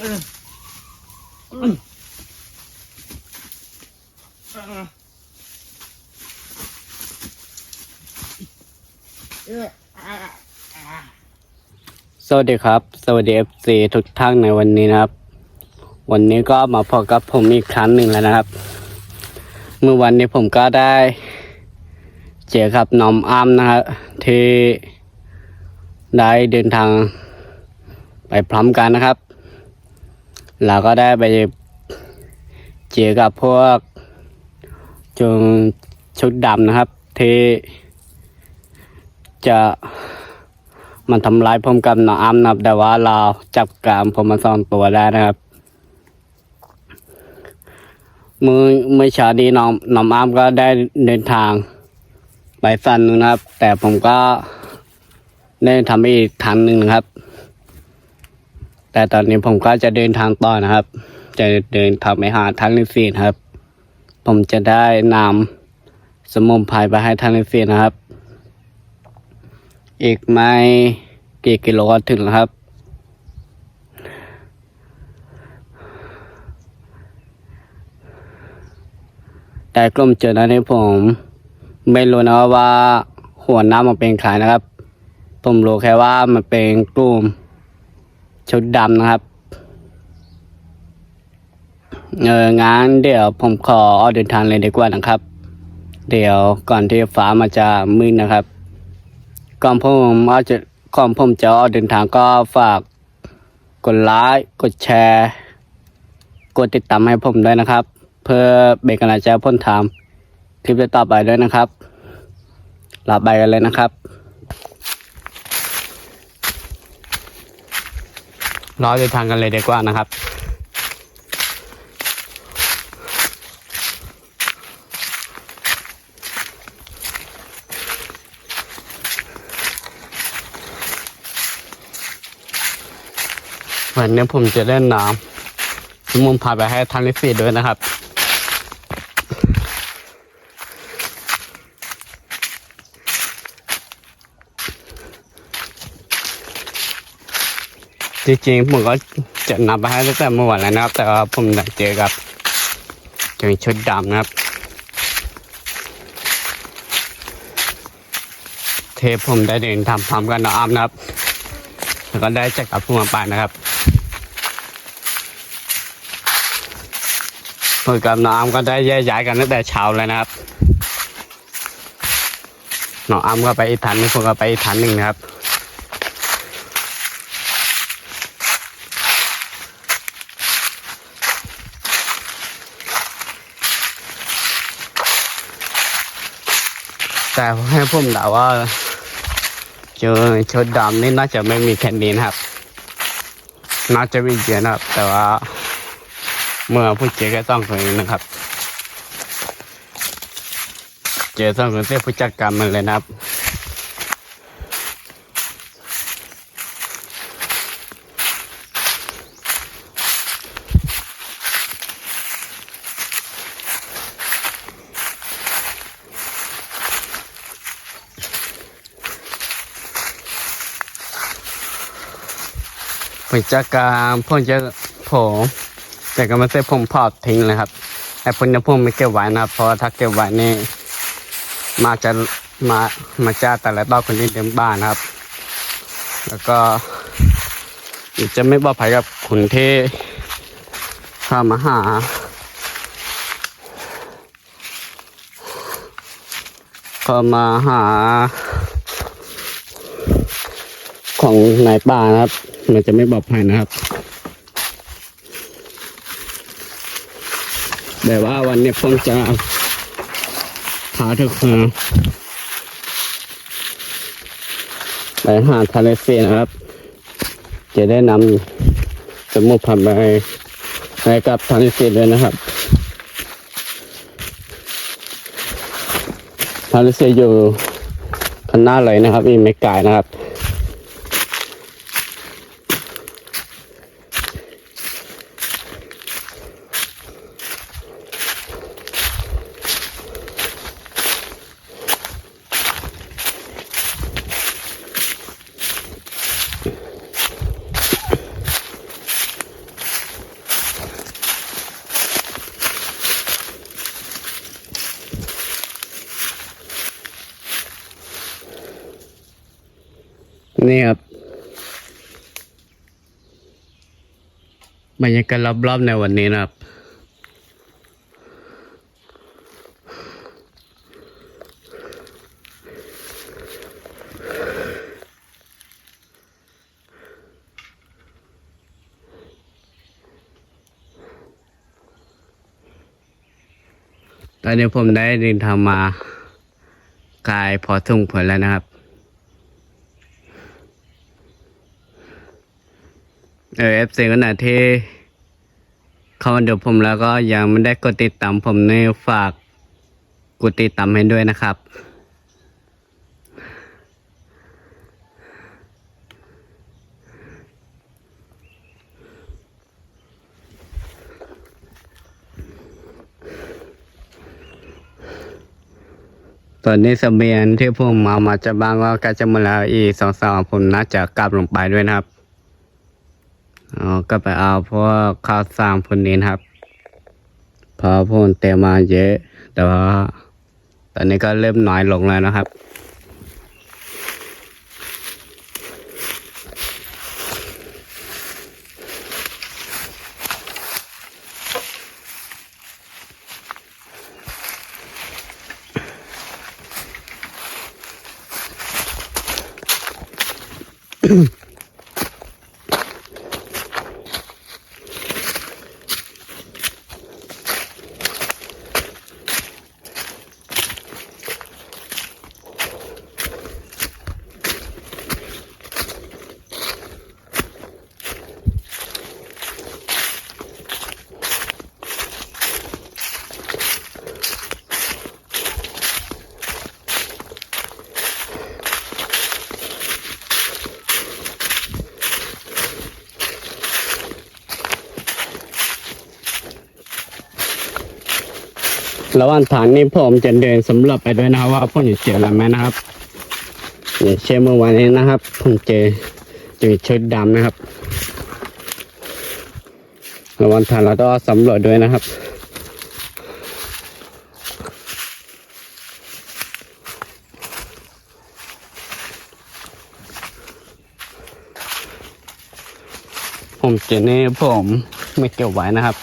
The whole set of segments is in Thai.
สวัสดีครับ สวัสดี FC ทุกท่านในวันนี้นะครับ วันนี้ก็มาพบกับผมอีกครั้งหนึ่งแล้วนะครับ เมื่อวันนี้ผมก็ได้เจอกับน้องอ้ำนะครับที่ได้เดินทางไปพร้อมกันนะครับ เราก็ได้ไปเจอกับพวกจงชุดดำนะครับ ที่จะมันทำร้ายผมกับน้องอ้ำนะครับ แต่ว่าเราจับกามผมมาสองตัวได้นะครับมือเมื่อเช้านี้น้องน้องอ้ำก็ได้เดินทางไปสันนึงนะครับ แต่ผมก็ได้ทำอีกทางหนึ่งนะครับ แต่ตอนนี้ผมก็จะเดินทางต่อนะครับ จะเดินทางไปหาทางลิฟีนะครับ ผมจะได้นำสมุนไพรไปให้ทางลิฟีนะครับ อีกไม่กี่กิโลก็ถึงแล้วครับ แต่กลุ่มเจอนั้นนี้ผม ไม่รู้นะว่าหัวหน้ามันเป็นใครนะครับ ผมรู้แค่ว่ามันเป็นกลุ่ม ชุดดำนะครับ เอองั้นเดี๋ยวผมขอออกเดินทางเลยดีกว่านะครับ เดี๋ยวก่อนที่ฟ้ามันจะมืดนะครับ ก่อนผมอาจจะก่อนผมจะออกเดินทางก็ฝากกดไลค์กดแชร์ กดติดตามให้ผมด้วยนะครับ เพื่อเป็นกำลังใจให้ผมทำคลิปต่อไปด้วยนะครับลาไปกันเลยนะครับ รอเดินทางกันเลยดีกว่านะครับ วันนี้ผมจะเล่นน้ำสมุนพาไปให้ทางลิฟีด้วยนะครับ จริงๆผมก็จะนำไปให้ตั้งแต่เมื่อวานแล้วนะครับ แต่ว่าผมได้เจอกับเจอชุดดำนะครับ เทปผมได้เดินทำพร้อมกันน้องอ้ำนะครับ แล้วก็ได้เจอกับผู้มาปานะครับผมกับน้องอ้ำก็ได้แยกย้ายกันตั้งแต่เช้าเลยนะครับน้องอ้ำก็ไปอีกฐานนึงผมก็ไปอีกฐานหนึ่งนะครับ แต่ให้ผมเดาว่าเจอชุดดำนี่น่าจะไม่มีแค่นี้นะครับ น่าจะมีเยอะนะครับ แต่ว่า เมื่อผู้เจอก็ต้องคนนี้นะครับ เจอต้องคนที่ผู้จัดการมันเลยนะครับ ผู้จัดการผมจะผมแต่ก็ไม่ใช่ผมเผาทิ้งเลยครับไอ้พวกนี้ผมไม่เก็บไว้นะเพราะถ้าเก็บไว้นี่มาจะมามาจ้าแต่ละรอบคนที่เดิมบ้านครับ แล้วก็จะไม่ปลอดภัยกับคนที่เข้ามาหาเข้ามาหาของนายป่านะครับ มันจะไม่ปลอดภัยนะครับ แต่ว่าวันนี้ผมจะพาทุกคนไปหาทะเลเฟียนะครับ จะได้นำสมุนไพรไปให้กับทะเลเฟียด้วยนะครับทะเลเฟียอยู่ข้างหน้าเลยนะครับอีกไม่ไกลนะครับ นี่ครับบรรยากาศรอบๆในวันนี้นะครับตอนนี้ผมได้เดินทางมาไกลพอทุ่งผลแล้วนะครับ เออฟซีก็หนาที่เข้ามาดูผมแล้วก็ยังไม่ได้กดติดตามผมในฝากกดติดตามให้ด้วยนะครับ ตอนนี้เสบียงที่ผมมามาจากบ้านก็ใกล้จะหมดแล้วอีกสองสามผมน่าจะกลับลงไปด้วยนะครับ อ๋อก็ไปเอาเพราะว่าข้าวสางพวกนี้นครับพราะผมเต็มมาเยอะ แต่ว่าตอนนี้ก็เริ่มน้อยลงแล้วนะครับ ระหว่างทางนี้ผมจะเดินสำรวจไปด้วยนะครับ ว่าผมจะเจออะไรไหมนะครับอย่างเช่นเมื่อวานนี้นะครับ ผมเจอจะมีชุดดำนะครับระหว่างทางเราต้องสำรวจด้วยนะครับผมเจอเนี่ยผมไม่เก็บไว้นะครับ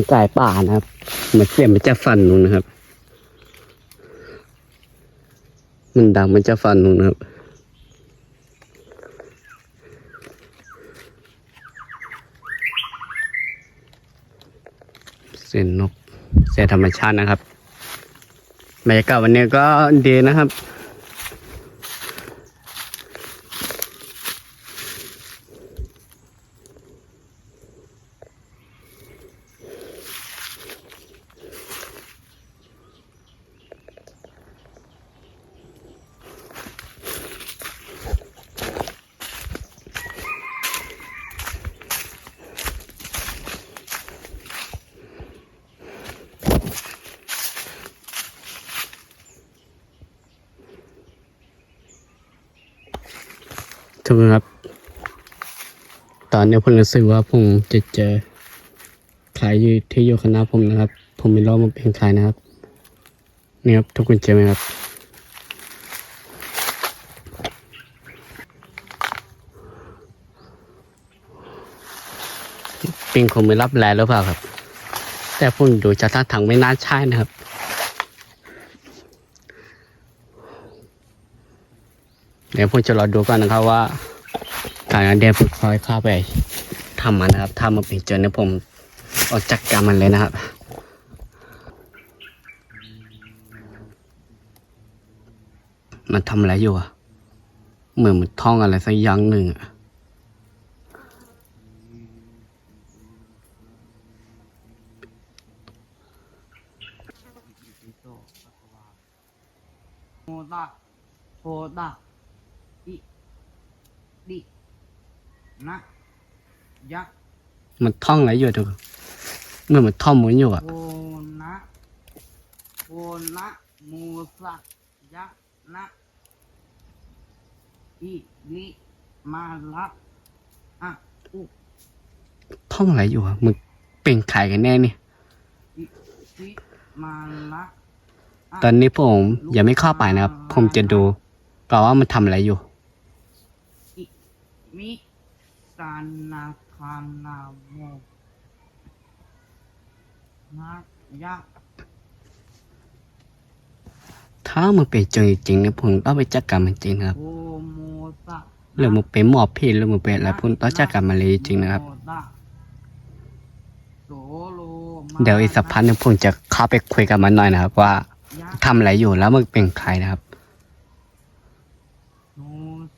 เสียงไก่ป่านะครับมือนเสียงมันจะฟันนูนนะครับ มันดังมันจะฟันนูนนะครับเสียงนกเสียงธรรมชาตินะครับบรรยากาศวันนี้ก็ดีนะครับ ทุกคนครับ ตอนนี้ผมรู้สึกว่าผมจะเจอใครอยู่ที่อยู่คณะผมนะครับ ผมไม่รู้ว่ามันเป็นใครนะครับนี่ครับทุกคนเจอไหมครับปิงคงไม่รับแลหรือเปล่าครับ แต่ผมดูจากท่าทางไม่น่าใช่นะครับ เดี๋ยวผมจะรอดูก่อนนะครับว่าการเดนฝึกคอยเข้าไปทำมันนะครับทำมาปีเจอเนี่ยผมออกจากการมันเลยนะครับมันทำอะไรอยู่อะเหมือนมันท่องอะไรสักอย่างหนึ่งอะโหดาโหดา ดินะยะมันท่องอะไรอยู่ทุกคนเหมื่อนมันท่องเหมือนอยู่อะโพนะโพนะมูสะยะนะอิลิมาละอะอุท่องอะไรอยู่อะมึงเป็นใครกันแน่เนี่ยอิสิมาละตอนนี้ผมยังไม่เข้าไปนะครับ ผมจะดูก่อนว่ามันทำอะไรอยู่อิ มิสานาคานาโมนะยะถ้ามันเป็นจริงจริงๆเนี่ยผมต้องไปจัดการมันจริงนะครับโอโมสะหรือมันเป็นหมอพี่หรือมันเป็นอะไรผมต้องจัดการมันเลยจริงๆนะครับโมตะโสโลมาเดี๋ยวอีกสักพักหนึงผมจะเข้าไปคุยกับมันหน่อยนะครับ ว่ายะทำอะไรอยู่แล้วมันเป็นใครนะครับ โน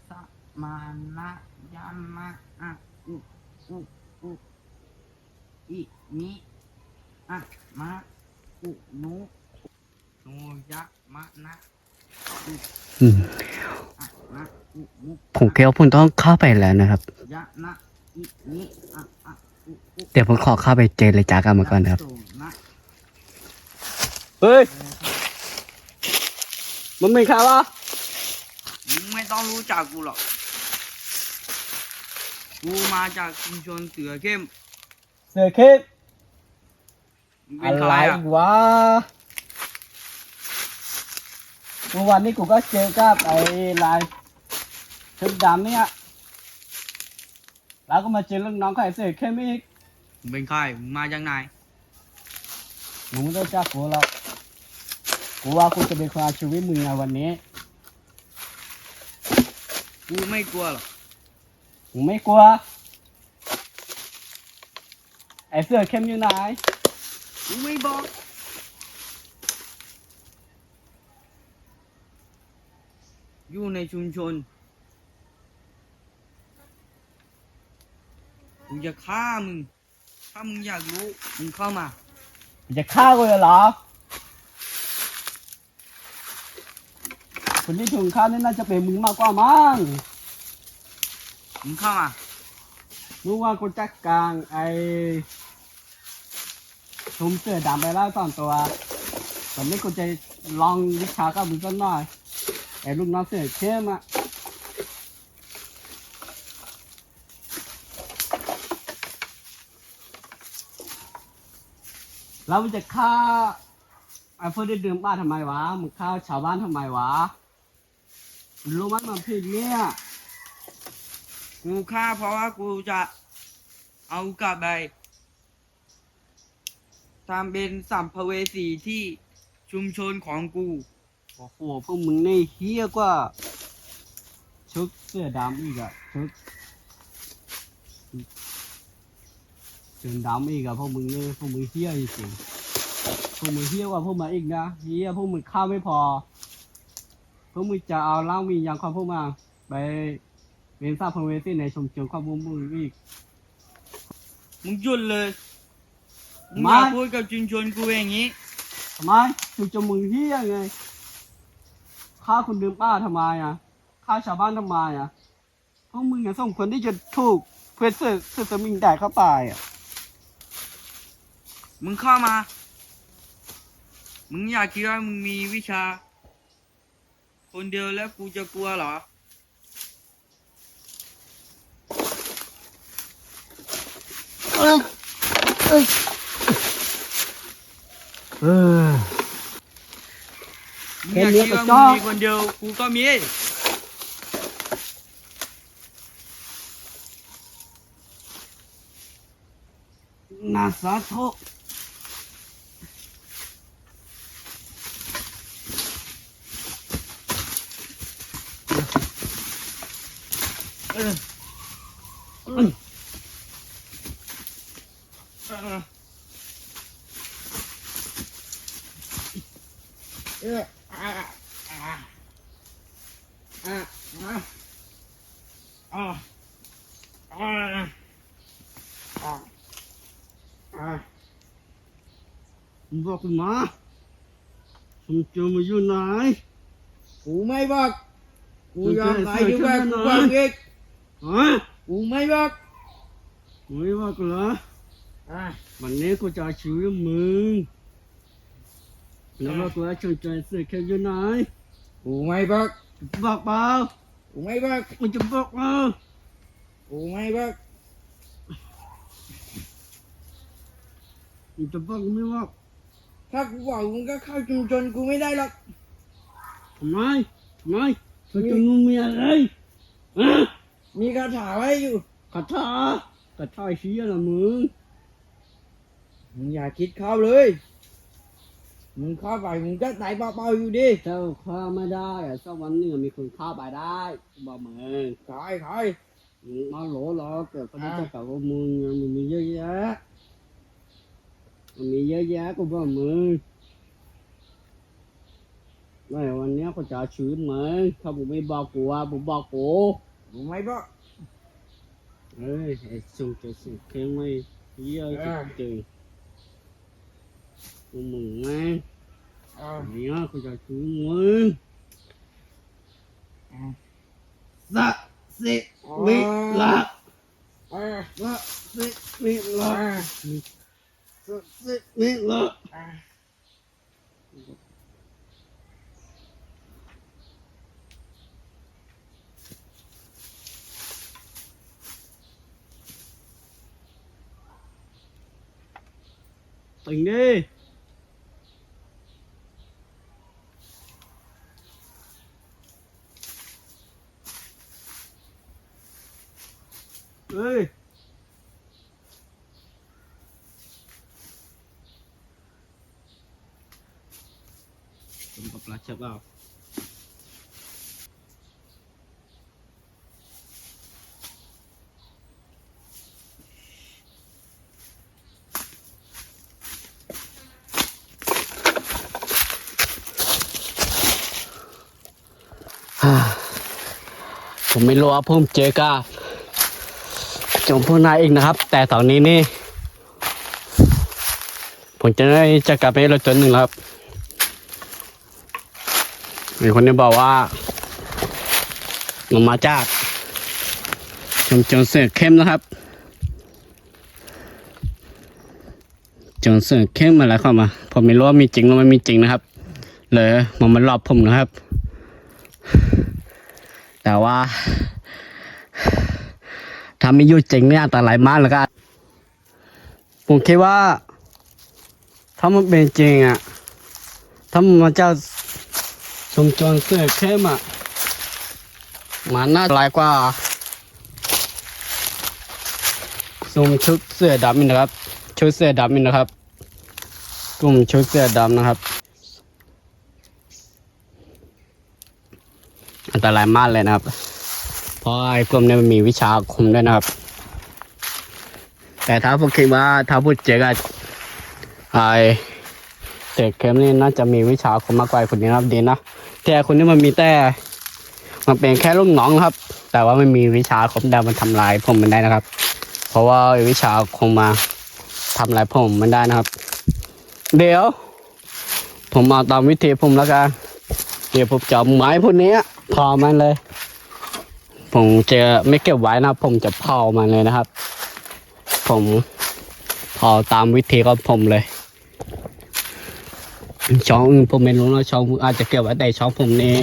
สะมานะยะนะอะอุอุอุ อิมิอะมะอุนุโนยะมะนะอืมอะนะอุมุผมคิดว่าผมต้องเข้าไปแล้วนะครับ ยะนะอิมิอะอะอุอุเดี๋ยวผมขอเข้าไปเจรจากันมาก่อนนะครับ โสนะเฮ้ย มันเป็นใครวะมึงไม่ต้องรู้จักกูหรอก กูมาจากชุมชนเสือเข้ม เสือเข้ม มึงเป็นใครอะวะเมื่อวานนี้กูก็เจอกับไอ้ลายชุดดำเนี่ยแล้วก็มาเจอลูกน้องของไอ้เสือเข้มอีกมึงเป็นใครมึงมาจากไหนมึงไม่ต้องจักกูหรอกกูว่ากูจะเป็นคนเอาชีวิตมึงในวันนี้กูไม่กลัวหรอกมึงไม่กลัวไอ้เสือเข้มอยู่ไหน กูไม่บอกอยู่ในชุมชนกูจะฆ่ามึง ถ้ามึงอยากรู้ มึงเข้ามาจะฆ่ากูเหรอ คนที่ถูกฆ่านี่น่าจะเป็นมึงมากกว่ามั้ง มึงเข้ามา รู้ว่ากูจัดการไอ้ ชุมเสือดำไปแล้วสองตัวตอนนี้กูจะลองวิชากับมึงสักหน่อยไอ้ลูกน้องเสือเข้มอะแล้วมึงจะฆ่าไอ้พวกที่ดื่มบ้านทำไมวะมึงฆ่าชาวบ้านทำไมวะรู้ไหมมันผิดเนี่ยกูฆ่าเพราะว่ากูจะเอากลับไป ทำเป็นสัมภเวสีที่ชุมชนของกู โอ้โหพวกมึงนี่เฮี้ยกว่า ชุดเสื้อดำอีกอะชุดเสื้อดำอีกอะพวกมึงนี่พวกมึงเฮี้ยจริงๆพวกมึงเฮี้ยกว่าพวกมาอีกนะเฮี้ยพวกมึงข้าวไม่พอ พวกมึงจะเอาเล่ามีอย่างความพวกมาไปเป็นซาพเวสีในชุมชนความพวกมึงอีก มึงหยุดเลย มึงไม่อย่าพูดกับชุมชนกูอย่างนี้ทำไมชุมชนมึงเฮี้ยไงฆ่าคนดื่มป้าทำไมอะฆ่าชาวบ้านทำไมอะพวกมึงอะส่งคนที่จะถูกเพื่อเสือเสือสมิงแดกเข้าไปอะมึงเข้ามา มึงอยากคิดว่ามึงมีวิชา คนเดียวแล้วกูจะกลัวเหรอ เออมึงอยากแค่นี้คิดก็ว่าจ้มึองงมีคนเดีย ừ. thêm miếng còn cho còn điều cú có mía là giá thô Yeah. บอกมาผมเจอมาอยู่ไหนกูไม่บอก กูยอมตายดีกว่ากูบอกอีกฮะกูไม่บอกไม่ว่ากูเหรออะวันนี้กูจะช่วยมึงแล้วว่ากูจะช่วยใจเสือแค่อยู่ไหนกูไม่บอกบอกเปล่ากูไม่บอกมึงจะบอกเปล่ากูไม่บอกมึงจะบอกหรือไม่บอก ถ้ากูบอกมึงก็เข้าชุมชนกูไม่ได้หรอกทำไมทำไมเธอจะงูมีอะไรฮะมีคาถาไว้อยู่คาถากระถาเฮียละมึง มึงอย่าคิดเข้าเลย มึงเข้าไปมึงก็ตายเปล่าๆอยู่ดิเจ้าข้าไม่ได้อะสักวันหนึ่งมีคนเข้าไปได้กูบอกมึงใครใครมึงมาโหลหรอกเกิดคนที่จะกับมึงอะมันมีเยอะแยะ มันมีเยอะแยะกูบอกมึงไม่วันเนี้ยเขาจะชื้นมึงถ้าผมไม่บอกกูว่าผมบอกกูกูไม่บอกเอ้ยไอ้ส่งจะส่งเข่งไม่เยอะจริงกูมึงแม่งอะวันเนี้ยเขาจะชื้นมึงอะสะสิวิละอะสะสิวิละ อ่ะสะสิวิละอะ tỉnh đi ê Tunggu kau pelacak kau. Ah. ผมไม่รู้ว่าผมเจอกับจงพวกนายอีกนะครับ แต่ตอนนี้นี่ ผมจะได้จะกลับไปรถจนหนึ่งครับ มีคนที่บอกว่ามันมาจากจงจงเสือเข้มนะครับจงเสือเข้มอะไรเข้ามา ผมไม่รู้ว่ามีจริงหรือไม่มีจริงนะครับ เลยมันมารอบผมนะครับ แต่ว่าถ้าไม่ยู่จริงเนี่ยอันตรายมากเลยครับผมคิดว่า ถ้ามันเป็นจริงอะ ถ้ามันมาเจ้า ทรงจรเสื้อเข้มอะมันน่าร้ายกว่าทรงชุดเสื้อดำนี่นะครับ ชุดเสื้อดำนี่นะครับ กลุ่มชุดเสื้อดำนะครับ อันตรายมากเลยนะครับ เพราะไอ้กลุ่มนี้มันมีวิชาอาคมด้วยนะครับ แต่ถ้าผมคิดว่าถ้าพูดเจอกับไอ้เด็กเข้มนี่น่าจะมีวิชาอาคมมากกว่าคนนี้นะครับดีนะ แต่คนนี้มันมีแต่ มันเป็นแค่ลูกน้องครับ แต่ว่าไม่มีวิชาคมแต่มันทำลายผมมันได้นะครับ เพราะว่าวิชาคมมาทำลายผมมันได้นะครับ เดี๋ยว ผมเอาตามวิธีผมแล้วกันเดี๋ยวผมจะเอาไม้พวกนี้เผามันเลย ผมจะไม่เก็บไว้นะผมจะเผามันเลยนะครับ ผมเผาตามวิธีของผมเลย ช่องผมไม่รู้นะช่องอาจจะเก็บไว้แต่ช่องผมนี่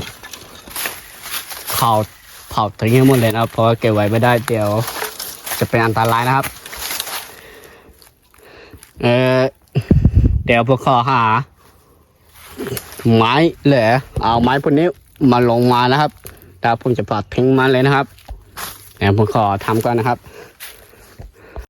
เผาเผาทิ้งให้หมดเลยนะเพราะเก็บไว้ไม่ได้เดี๋ยว จะเป็นอันตรายนะครับ เออเดี๋ยวพวกขอหา ไม้เหลือเอาไม้พวกนี้มาลงมานะครับแล้วผมจะปลดทิ้งมันเลยนะครับเดี๋ยวผมขอทำก่อนนะครับ